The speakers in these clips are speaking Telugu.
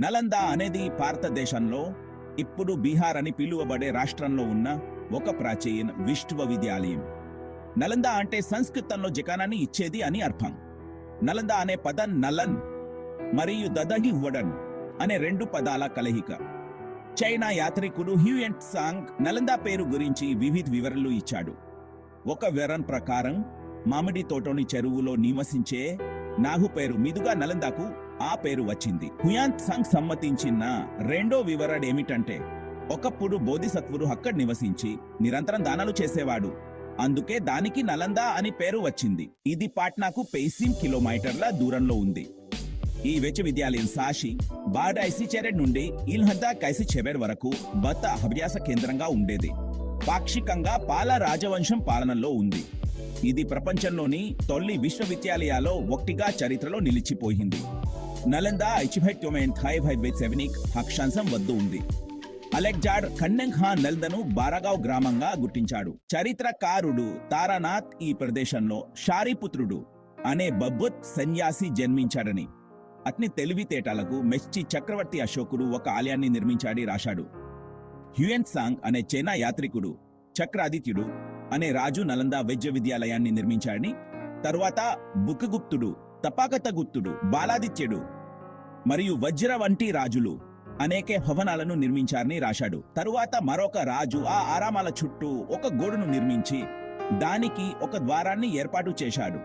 నలంద అనేది భారతదేశంలో ఇప్పుడు బీహార్ అని పిలువబడే రాష్ట్రంలో ఉన్న ఒక ప్రాచీన విశ్వవిద్యాలయం నలంద అంటే సంస్కృతంలో జకానాన్ని ఇచ్చేది అని అర్థం. నలంద అనే పదం నలన్ మరియు దదహి వడన్ అనే రెండు పదాల కలయిక. చైనా యాత్రికుడు హ్యూయెంట్ సాంగ్ నలంద పేరు గురించి వివిధ వివరణలు ఇచ్చాడు. ఒక వివరణ ప్రకారం మామిడి తోటని చెరువులో నివసించే నాగు పేరు మీదుగా నలందాకు ఆ పేరు వచ్చింది. హుయాంత్ సంగ్ సమ్మతించిన రెండో వివరణ ఏమిటంటే ఒకప్పుడు బోధిసత్వుడు అక్కడ నివసించి నిరంతరం దానాలు చేసేవాడు. అందుకే దానికి నలంద అని పేరు వచ్చింది. ఇది పాట్నాకు పేసిం కిలోమీటర్ల దూరంలో ఉంది. ఈ విశ్వవిద్యాలయం సాషి బాడాయిసి చెరెడ్ నుండి ఇల్హద్దా కైసి చెబెడ్ వరకు బత అభ్యాస కేంద్రంగా ఉండేది. పాక్షికంగా పాల రాజవంశం పాలనలో ఉంది. ఇది ప్రపంచంలోని తొలి విశ్వవిద్యాలయాల్లో ఒకటిగా చరిత్రలో నిలిచిపోయింది. నలంద ఐచిభైట్యోమెన్ థై భైవై సెవెనిక్ అక్షాంశం వద్ద ఉంది. అలెగ్జాడ్ ఖండెంగ్ ఖాన్ నల్దను బారాగావ్ గ్రామంగా గుర్తించాడు. చరిత్రకారుడు తారానాథ్ ఈ ప్రదేశంలో షారీపుత్రుడు అనే బబ్బుత్ సన్యాసి జన్మించాడని అతని తెలివితేటలకు మెచ్చి చక్రవర్తి అశోకుడు ఒక ఆలయాన్ని నిర్మించాడని రాశాడు. హ్యుయన్ సాంగ్ అనే చైనా యాత్రికుడు చక్రాదిత్యుడు అనే రాజు నలంద వైద్య విద్యాలయాన్ని నిర్మించాడని తరువాత బుక్కగుప్తుడు తపాకతగుప్తుడు బాలాదిత్యుడు మరియు వజ్ర వంటి రాజులు అనేక భవనాలను నిర్మించారని రాశాడు. తరువాత మరొక రాజు ఆ ఆరామాల చుట్టూ ఒక గోడును నిర్మించి దానికి ఒక ద్వారాన్ని ఏర్పాటు చేశాడు.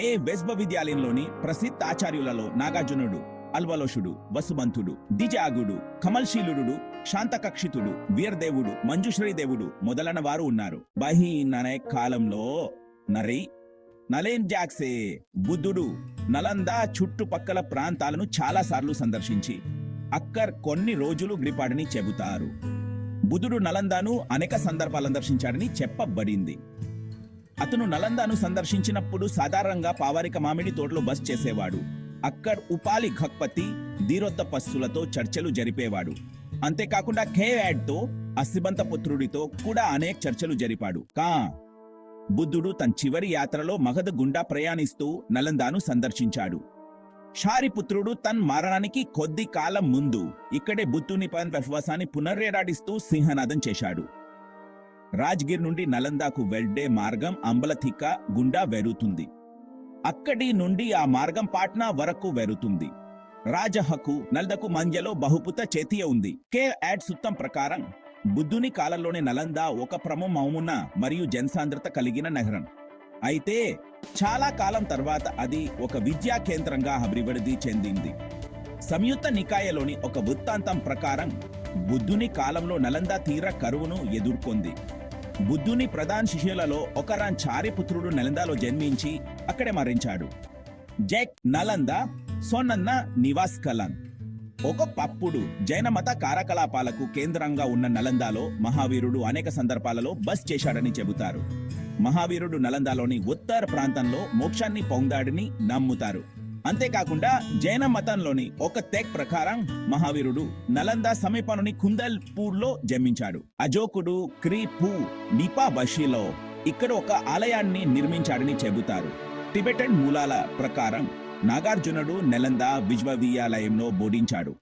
ఏ విశ్వవిద్యాలయంలోని ప్రసిద్ధ ఆచార్యులలో నాగార్జునుడు. అల్వలోషుడు వసుమంతుడు దిజాగుడు కమల్శీలుడు శాంతకక్షితుడు వీరదేవుడు మంజుశ్రీ దేవుడు మొదలైన వారు ఉన్నారు. బహీననే కాలంలో నరి నలేన్ జాక్సే బుద్ధుడు నలంద చుట్టుపక్కల ప్రాంతాలను చాలాసార్లు సందర్శించి అక్కర్ కొన్ని రోజులు గ్రిపాడని చెబుతారు. బుద్ధుడు నలందాను అనేక సందర్భాలను దర్శించాడని చెప్పబడింది. అతను నలందాను సందర్శించినప్పుడు సాధారణంగా పావారిక మామిడి తోటలో బస్ చేసేవాడు. అక్కడ్ ఉపాలి ఖక్పతి ధీరోత్తపస్సులతో చర్చలు జరిపేవాడు. అంతేకాకుండా ఖే అసిబంత పుత్రుడితో కూడా అనేక చర్చలు జరిపాడు. కా బుద్ధుడు తన చివరి యాత్రలో మగధ గుండా ప్రయాణిస్తూ నలందాను సందర్శించాడు. షారిపుత్రుడు తన మరణానికి కొద్ది కాలం ముందు ఇక్కడే బుద్ధుని పైన విశ్వాసాన్ని పునరేరాడిస్తూ సింహనాదం చేశాడు. రాజ్గిర్ నుండి నలందాకు వెళ్ళే మార్గం అంబలతిక్క గుండా వెరుతుంది. అక్కడి నుండి ఆ మార్గం పాట్నా వరకు వెరుతుంది రాజహకు నల్దకు మధ్యలో బహుపుత చేతియ ఉంది. కే యాడ్ సుత్తం ప్రకారం బుద్ధుని కాలంలోని నలంద ఒక ప్రముఖమౌమున మరియు జనసాంద్రత కలిగిన నగరం అయితే చాలా కాలం తర్వాత అది ఒక విద్యా కేంద్రంగా అభివృద్ధి చెందింది. సంయుక్త నికాయలోని ఒక వృత్తాంతం ప్రకారం బుద్ధుని కాలంలో నలంద తీర కరువును ఎదుర్కొంది. బుద్ధుని ప్రధాన శిష్యులలో ఒకరాన్ చారిపుత్రుడు నలందాలో జన్మించి అక్కడే మరణించాడు. జెక్ నలంద సోనన్న నివాస్ కలాన్ ఒక పప్పుడు జైన మత కార్యకలాపాలకు కేంద్రంగా ఉన్న నలందాలో మహావీరుడు అనేక సందర్భాలలో బస్ చేశాడని చెబుతారు. మహావీరుడు నలందాలోని ఉత్తర ప్రాంతంలో మోక్షాన్ని పొందాడని నమ్ముతారు. అంతేకాకుండా జైన మతంలోని ఒక తెగ్ ప్రకారం మహావీరుడు నలంద సమీపంలోని కుందల్పూర్లో జన్మించాడు. అజోకుడు క్రీపు నిపా బషిలో ఇక్కడ ఒక ఆలయాన్ని నిర్మించాడని చెబుతారు. టిబెటన్ మూలాల ప్రకారం నాగార్జునుడు నెలంద విశ్వవిద్యాలయంలో బోధించాడు.